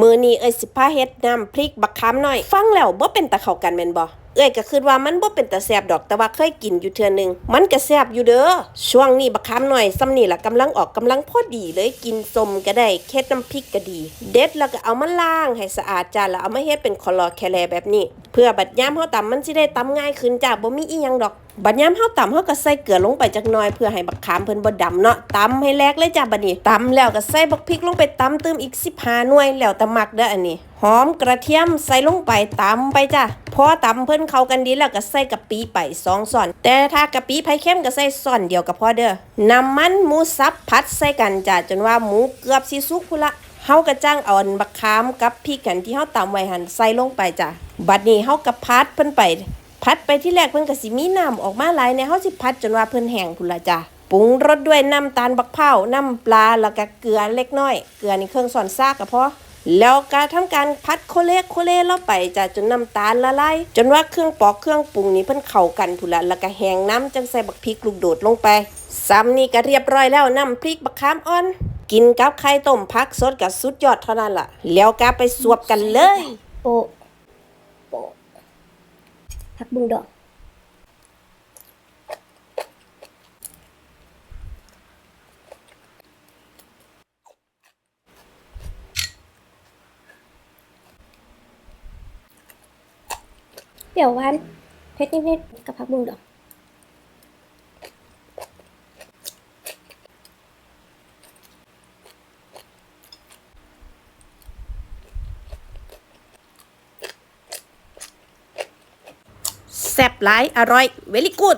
มือนี้เอ้ยสิพาเฮ็ดน้ำพริกบักขามหน่อย ฟังแล้วบ่เป็นตะเข้ากันแม่นบ่ เอ้ยก็คิดว่ามันบ่เป็นตะแซ่บดอกแต่ว่าเคยกินอยู่เทื่อนึง มันก็แซ่บอยู่เด้อช่วงนี้บักขามหน่อยซ้ำนี่ล่ะกำลังออกกำลังพอดีเลยกินสมก็ได้เค็ดน้ำพริกก็ดี เด็ดแล้วก็เอามาล้างให้สะอาดจ้าแล้วเอามาเฮ็ดเป็นคอลอแคลแบบนี้ เพื่อบัดยามเฮาตำมันสิได้ตำง่ายขึ้นจ้าบ่มีอีหยังดอกบัดยามเฮาตำเฮาก็ใส่เกลือลงไปจักหน่อยเพื่อให้บักขามเพิ่นบ่ดำเนาะตำให้แลกเลยจ้าบัดนี้ตำแล้วก็ใส่บักพริกลงไปตำเติมอีก15หน่วยแล้วแต่มักเด้ออันนี้หอมกระเทียมใส่ลงไปตำไปจ้า พอตำเพิ่นเข้ากันดีแล้วก็ใส่กะปิไปสองส่อน แต่ถ้ากะปิไผ่เข้มก็ใส่ส่อนเดียวก็พอเด้อน้ำมันหมูสับผัดใส่กันจ้าจนว่าหมูเกือบสิสุกพุ่นละเฮาก็จ้างเอาอันบักขามกับพริกกันที่เฮาตำไว้หั่นใส่ลงไปจ้ะบัดนี้เฮาก็พัดเพิ่นไปพัดไปที่แรกเพิ่นก็สิมีน้ำออกมาหลายในเฮาสิพัดจนว่าเพิ่นแห้งพุ่นละจ้ะปรุงรสด้วยน้ำตาลบักพร้าน้ำปลาแล้วก็เกลือเล็กน้อย เกลือนี่เครื่องส่อนซากก็พอ แล้วก็ทำการพัดโคเลโคเลแล้วไปจ้ะจนน้ำตาลละลายจนว่าเครื่องปอกเครื่องปรุงนี่เพิ่นเข้ากันพุ่นละแล้วก็แห้งน้ำจังใส่บักพริกลูกโดดลงไปซ้ำนี่ก็เรียบร้อยแล้วน้ำพริกบักขามอ่อน กินกับไข่ต้มพักสดกับสุดยอดเท่านั้นล่ะ แล้วก็ไปสวบกันเลย โปะโปะพักบุงดอก เปรี้ยวหวานเผ็ดนิดๆกับพักบุงดอกแซ่บหลาย อร่อย เวลี่กูด